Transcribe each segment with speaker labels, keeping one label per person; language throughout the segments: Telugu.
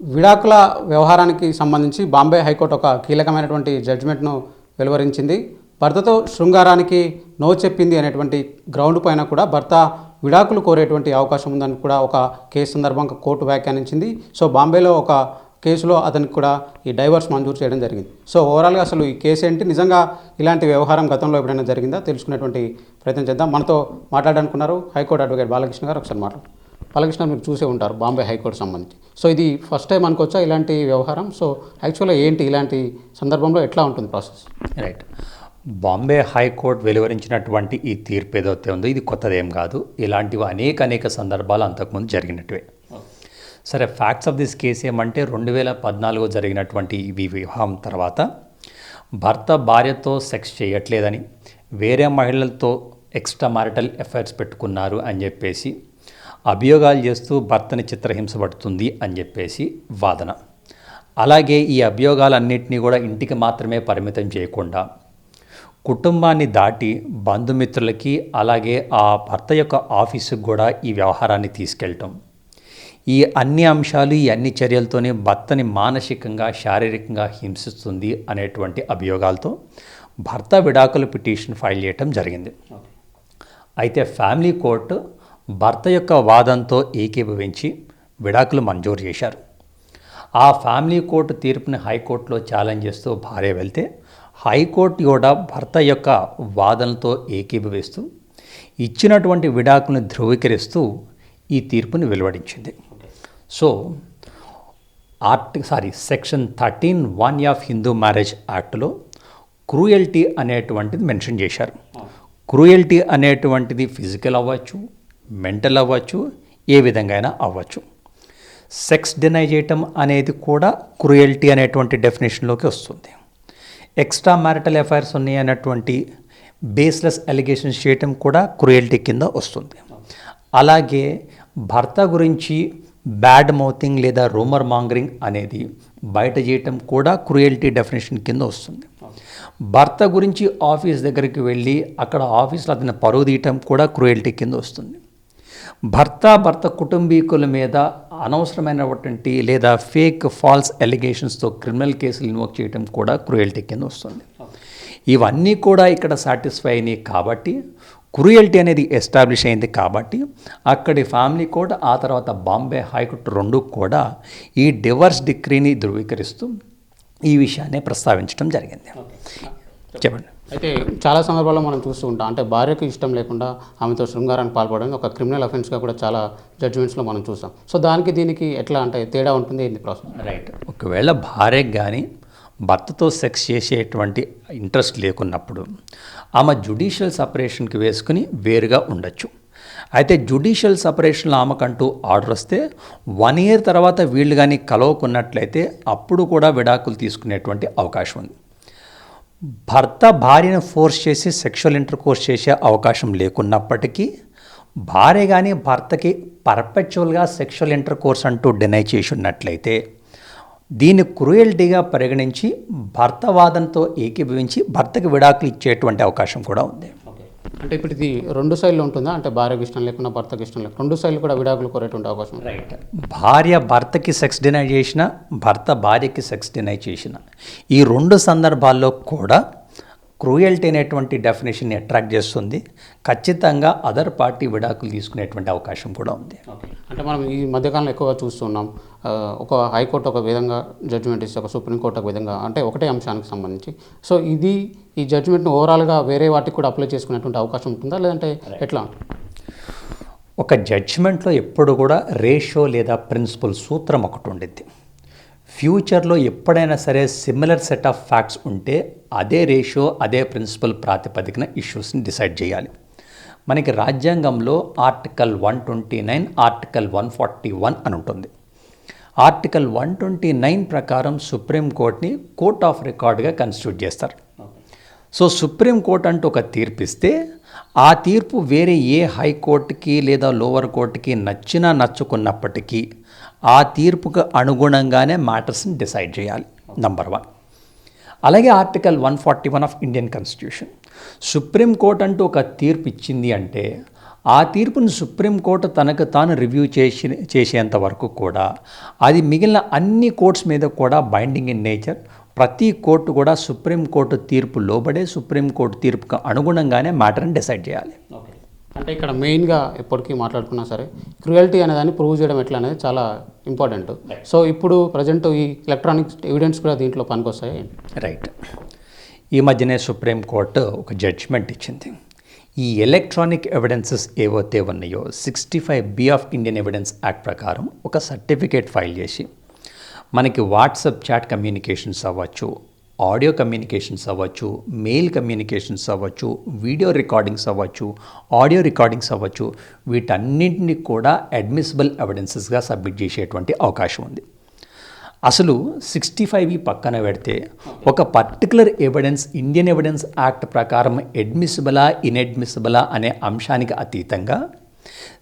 Speaker 1: విడాకుల వ్యవహారానికి సంబంధించి బాంబే హైకోర్టు ఒక కీలకమైనటువంటి జడ్జిమెంట్ను వెలువరించింది. భర్తతో శృంగారానికి నో చెప్పింది అనేటువంటి గ్రౌండ్ పైన కూడా భర్త విడాకులు కోరేటువంటి అవకాశం ఉందని కూడా ఒక కేసు సందర్భంగా కోర్టు వ్యాఖ్యానించింది. సో బాంబేలో ఒక కేసులో అతనికి కూడా ఈ డైవర్స్ మంజూరు చేయడం జరిగింది. సో ఓవరాల్గా అసలు ఈ కేసు ఏంటి? నిజంగా ఇలాంటి వ్యవహారం గతంలో ఎప్పుడైనా జరిగిందా? తెలుసుకునేటువంటి ప్రయత్నం చేద్దాం. మనతో మాట్లాడాలనుకున్నారు హైకోర్టు అడ్వకేట్ బాలకృష్ణ గారు. ఒకసారి మాట్లాడు బాలకృష్ణ మీరు చూసే ఉంటారు బాంబే హైకోర్టు సంబంధించి. సో ఇది ఫస్ట్ టైం అనుకోవచ్చా ఇలాంటి వ్యవహారం? సో యాక్చువల్గా ఏంటి ఇలాంటి సందర్భంలో ఎట్లా ఉంటుంది process?
Speaker 2: Right. Bombay high court వెలువరించినటువంటి ఈ తీర్పు ఏదైతే ఉందో ఇది కొత్తదేం కాదు. ఇలాంటివి అనేక అనేక సందర్భాలు అంతకుముందు జరిగినట్టువే. సరే ఫ్యాక్ట్స్ ఆఫ్ దిస్ కేసు ఏమంటే రెండు వేల పద్నాలుగు జరిగినటువంటి ఈ వివాహం తర్వాత భర్త భార్యతో సెక్స్ చేయట్లేదని వేరే మహిళలతో ఎక్స్ట్రా మ్యారిటల్ ఎఫైర్స్ పెట్టుకున్నారు అని చెప్పేసి అభియోగాలు చేస్తూ భర్తని చిత్రహింసపడుతుంది అని చెప్పేసి వాదన. అలాగే ఈ అభియోగాలన్నింటినీ కూడా ఇంటికి మాత్రమే పరిమితం చేయకుండా కుటుంబాన్ని దాటి బంధుమిత్రులకి అలాగే ఆ భర్త యొక్క ఆఫీసుకు కూడా ఈ వ్యవహారాన్ని తీసుకెళ్ళటం. ఈ అన్ని అంశాలు ఈ అన్ని చర్యలతోనే భర్తని మానసికంగా శారీరకంగా హింసిస్తుంది అనేటువంటి అభియోగాలతో భర్త విడాకుల పిటిషన్ ఫైల్ చేయటం జరిగింది. అయితే ఫ్యామిలీ కోర్టు భర్త యొక్క వాదంతో ఏకీభవించి విడాకులు మంజూరు చేశారు. ఆ ఫ్యామిలీ కోర్టు తీర్పుని హైకోర్టులో ఛాలెంజ్ చేస్తూ భార్య వెళ్తే హైకోర్టు కూడా భర్త యొక్క వాదనలతో ఏకీభవిస్తూ ఇచ్చినటువంటి విడాకులను ధృవీకరిస్తూ ఈ తీర్పుని వెలువడించింది. So art sorry section thirteen one of Hindu marriage యాక్ట్లో క్రూయల్టీ అనేటువంటిది మెన్షన్ చేశారు. క్రూయల్టీ అనేటువంటిది ఫిజికల్ అవ్వచ్చు మెంటల్ అవ్వచ్చు ఏ విధంగా అయినా అవ్వచ్చు. సెక్స్ డినై చేయటం అనేది కూడా క్రూయల్టీ అనేటువంటి డెఫినేషన్లోకి వస్తుంది. ఎక్స్ట్రా మ్యారిటల్ అఫైర్స్ ఉన్నాయి అనేటువంటి బేస్లెస్ అలిగేషన్స్ చేయటం కూడా క్రూయల్టీ కింద వస్తుంది. అలాగే భర్త గురించి బ్యాడ్ మౌతింగ్ లేదా రూమర్ మాంగరింగ్ అనేది బయట చేయటం కూడా క్రూయల్టీ డెఫినేషన్ కింద వస్తుంది. భర్త గురించి ఆఫీస్ దగ్గరికి వెళ్ళి అక్కడ ఆఫీస్లో అతని పరువు తీయటం కూడా క్రూయల్టీ కింద వస్తుంది. భర్త భర్త కుటుంబీకుల మీద అనవసరమైనటువంటి లేదా ఫేక్ ఫాల్స్ ఎలిగేషన్స్తో క్రిమినల్ కేసులు ఇన్వోక్ చేయడం కూడా క్రూయల్టీ కింద వస్తుంది. ఇవన్నీ కూడా ఇక్కడ సాటిస్ఫై అయినాయి కాబట్టి క్రూయల్టీ అనేది ఎస్టాబ్లిష్ అయింది కాబట్టి అక్కడి ఫ్యామిలీ కోర్ట్ ఆ తర్వాత బాంబే హైకోర్టు రెండు కూడా ఈ డివర్స్ డిగ్రీని ధృవీకరిస్తూ ఈ విషయాన్ని ప్రస్తావించడం జరిగింది. చెప్పండి.
Speaker 1: అయితే చాలా సందర్భాల్లో మనం చూస్తూ ఉంటాం. అంటే భార్యకు ఇష్టం లేకుండా ఆమెతో శృంగారానికి పాల్పడడం ఒక క్రిమినల్ అఫెన్స్గా కూడా చాలా జడ్జిమెంట్స్లో మనం చూస్తాం. సో దానికి దీనికి ఎట్లా అంటే తేడా ఉంటుంది ఏంది ప్రాసెస్?
Speaker 2: రైట్ ఒకవేళ భార్యకు కానీ భర్తతో సెక్స్ చేసేటువంటి ఇంట్రెస్ట్ లేకున్నప్పుడు ఆమె జుడిషియల్ సపరేషన్కి వేసుకుని వేరుగా ఉండొచ్చు. అయితే జుడిషియల్ సపరేషన్లో ఆమెకంటూ ఆర్డర్ వస్తే వన్ ఇయర్ తర్వాత వీళ్ళు కానీ కలవకున్నట్లయితే అప్పుడు కూడా విడాకులు తీసుకునేటువంటి అవకాశం ఉంది. భర్త భార్యను ఫోర్స్ చేసి సెక్షువల్ ఇంటర్ కోర్స్ చేసే అవకాశం లేకున్నప్పటికీ భార్య కానీ భర్తకి పర్పెచువల్గా సెక్షువల్ ఇంటర్ కోర్స్ అంటూ డినై చేసి ఉన్నట్లయితే దీన్ని క్రూయల్టీగా పరిగణించి భర్త వాదనతో ఏకీభవించి భర్తకి విడాకులు ఇచ్చేటువంటి అవకాశం కూడా ఉంది.
Speaker 1: అంటే ఇప్పుడు ఇది రెండు సైడ్లు ఉంటుందా? అంటే భార్యకు ఇష్టం లేకుండా భర్తకు ఇష్టం లేకుండా. రెండు సైడ్లు కూడా విడాకులు కోరేటువంటి అవకాశం
Speaker 2: రైట్ భార్య భర్తకి సెక్స్ డినై చేసిన భర్త భార్యకి సెక్స్ డినై చేసిన. ఈ రెండు సందర్భాల్లో కూడా క్రూయల్టీ అనేటువంటి డెఫినేషన్ని అట్రాక్ట్ చేస్తుంది. ఖచ్చితంగా అదర్ పార్టీ విడాకులు తీసుకునేటువంటి అవకాశం కూడా ఉంది.
Speaker 1: అంటే మనం ఈ మధ్యకాలంలో ఎక్కువగా చూస్తున్నాం ఒక హైకోర్టు ఒక విధంగా జడ్జిమెంట్ ఇస్తే ఒక సుప్రీంకోర్టు ఒక విధంగా అంటే ఒకటే అంశానికి సంబంధించి. సో ఇది ఈ జడ్జిమెంట్ను ఓవరాల్గా వేరే వాటికి కూడా అప్లై చేసుకునేటువంటి అవకాశం ఉంటుందా? లేదంటే ఎట్లా?
Speaker 2: ఒక జడ్జిమెంట్లో ఎప్పుడు కూడా రేషియో లేదా ప్రిన్సిపల్ సూత్రం ఒకటి ఉండిద్ది. ఫ్యూచర్లో ఎప్పుడైనా సరే సిమిలర్ సెట్ ఆఫ్ ఫ్యాక్ట్స్ ఉంటే అదే రేషియో అదే ప్రిన్సిపల్ ప్రాతిపదికన ఇష్యూస్ని డిసైడ్ చేయాలి. మనకి రాజ్యాంగంలో article one twenty nine article one forty one అని ఉంటుంది. ఆర్టికల్ వన్ ట్వంటీ నైన్ ప్రకారం సుప్రీంకోర్టుని కోర్ట్ ఆఫ్ రికార్డ్గా కన్స్టిట్యూట్ చేస్తారు. సో సుప్రీంకోర్టు అంటూ ఒక తీర్పు ఇస్తే ఆ తీర్పు వేరే ఏ హైకోర్టుకి లేదా లోవర్ కోర్టుకి నచ్చినా నచ్చుకున్నప్పటికీ ఆ తీర్పుకు అనుగుణంగానే మ్యాటర్స్ని డిసైడ్ చేయాలి నంబర్ వన్ అలాగే article one forty one of Indian constitution. Supreme court అంటూ ఒక తీర్పు ఇచ్చింది అంటే ఆ తీర్పును సుప్రీంకోర్టు తనకు తాను రివ్యూ చేసి చేసేంత వరకు కూడా అది మిగిలిన అన్ని కోర్ట్స్ మీద కూడా బైండింగ్ ఇన్ నేచర్ ప్రతి కోర్టు కూడా సుప్రీంకోర్టు తీర్పు లోబడే సుప్రీంకోర్టు తీర్పుకు అనుగుణంగానే మ్యాటర్ని డిసైడ్ చేయాలి.
Speaker 1: అంటే ఇక్కడ మెయిన్గా ఎప్పటికీ మాట్లాడుకున్నా సరే క్రుయల్టీ అనేదాన్ని ప్రూవ్ చేయడం ఎట్లా అనేది చాలా ఇంపార్టెంట్ సో ఇప్పుడు ప్రజెంట్ ఈ ఎలక్ట్రానిక్ ఎవిడెన్స్ కూడా దీంట్లో పనికొస్తాయి
Speaker 2: రైట్ ఈ మధ్యనే సుప్రీంకోర్టు ఒక జడ్జ్మెంట్ ఇచ్చింది. ఈ ఎలక్ట్రానిక్ ఎవిడెన్సెస్ ఏవైతే ఉన్నాయో sixty five B of Indian evidence act ప్రకారం ఒక సర్టిఫికేట్ ఫైల్ చేసి మనకి వాట్సాప్ చాట్ కమ్యూనికేషన్స్ అవ్వచ్చు ఆడియో కమ్యూనికేషన్స్ అవ్వచ్చు మెయిల్ కమ్యూనికేషన్స్ అవ్వచ్చు వీడియో రికార్డింగ్స్ అవ్వచ్చు ఆడియో రికార్డింగ్స్ అవ్వచ్చు వీటన్నింటినీ కూడా అడ్మిసిబుల్ ఎవిడెన్సెస్గా సబ్మిట్ చేసేటువంటి అవకాశం ఉంది. అసలు సిక్స్టీ ఫైవ్ ఈ పక్కన పెడితే ఒక particular evidence Indian evidence act ప్రకారం అడ్మిసిబులా ఇన్అడ్మిసిబులా అనే అంశానికి అతీతంగా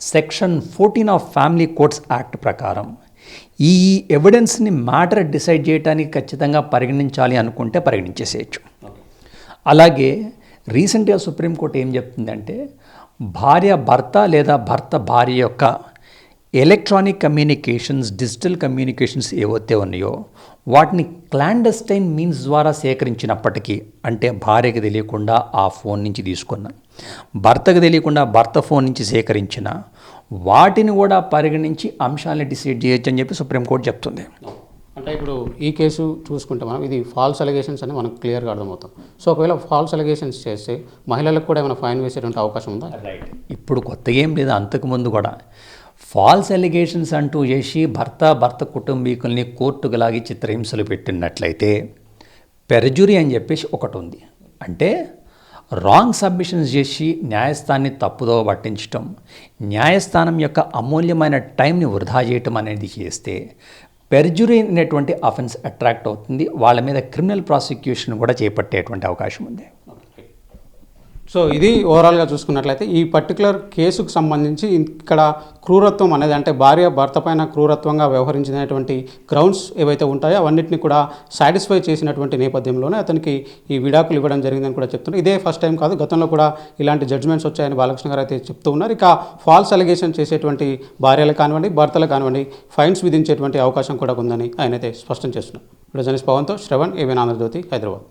Speaker 2: section fourteen of family courts act ప్రకారం ఈ ఎవిడెన్స్ని మ్యాటర్ డిసైడ్ చేయడానికి ఖచ్చితంగా పరిగణించాలి అనుకుంటే పరిగణించేసేయచ్చు. అలాగే రీసెంట్గా సుప్రీంకోర్టు ఏం చెప్తుందంటే భార్య భర్త లేదా భర్త భార్య యొక్క ఎలక్ట్రానిక్ కమ్యూనికేషన్స్ డిజిటల్ కమ్యూనికేషన్స్ ఏవైతే ఉన్నాయో వాటిని క్లాండస్టైన్ మీన్స్ ద్వారా సేకరించినప్పటికీ అంటే భార్యకి తెలియకుండా ఆ ఫోన్ నుంచి తీసుకున్న భర్తకు తెలియకుండా భర్త ఫోన్ నుంచి సేకరించిన వాటిని కూడా పరిగణించి అంశాలను డిసైడ్ చేయొచ్చు అని చెప్పి సుప్రీంకోర్టు చెప్తుంది.
Speaker 1: అంటే ఇప్పుడు ఈ కేసు చూసుకుంటే మనం ఇది ఫాల్స్ అలిగేషన్స్ అని మనకు క్లియర్గా అర్థమవుతాం. సో ఒకవేళ ఫాల్స్ అలిగేషన్స్ చేస్తే మహిళలకు కూడా ఏమైనా ఫైన్ వేసేటువంటి అవకాశం ఉందా?
Speaker 2: రైట్ ఇప్పుడు కొత్తగా ఏం లేదు అంతకుముందు కూడా. ఫాల్స్ ఎలిగేషన్స్ అంటూ చేసి భర్త భర్త కుటుంబీకుల్ని కోర్టుకు లాగి చిత్రహింసలు పెట్టినట్లయితే పెరజురీ అని చెప్పేసి ఒకటి ఉంది. అంటే రాంగ్ సబ్మిషన్స్ చేసి న్యాయస్థాన్ని తప్పుదో పట్టించటం న్యాయస్థానం యొక్క అమూల్యమైన టైంని వృధా చేయటం అనేది చేస్తే పెర్జురీ అనేటువంటి అఫెన్స్ అట్రాక్ట్ అవుతుంది. వాళ్ళ మీద క్రిమినల్ ప్రాసిక్యూషన్ కూడా చేపట్టేటువంటి అవకాశం ఉంది.
Speaker 1: సో ఇది ఓవరాల్గా చూసుకున్నట్లయితే ఈ పర్టికులర్ కేసుకు సంబంధించి ఇక్కడ క్రూరత్వం అనేది అంటే భార్య భర్త పైన క్రూరత్వంగా వ్యవహరించినటువంటి గ్రౌండ్స్ ఏవైతే ఉంటాయో అవన్నింటినీ కూడా సాటిస్ఫై చేసినటువంటి నేపథ్యంలోనే అతనికి ఈ విడాకులు ఇవ్వడం జరిగిందని కూడా చెప్తున్నారు. ఇదే ఫస్ట్ టైం కాదు గతంలో కూడా ఇలాంటి జడ్జ్మెంట్స్ వచ్చాయని బాలకృష్ణ గారు అయితే చెప్తూ ఉన్నారు. ఇక ఫాల్స్ అలిగేషన్ చేసేటువంటి భార్యలు కానివ్వండి భర్తలు కానివ్వండి ఫైన్స్ విధించేటువంటి అవకాశం కూడా ఉందని ఆయన అయితే స్పష్టం చేస్తున్నారు. ఇప్పుడు జనస్ పవన్తో శ్రవణ్ ఏవైనా ఆంధ్రజ్యోతి హైదరాబాద్.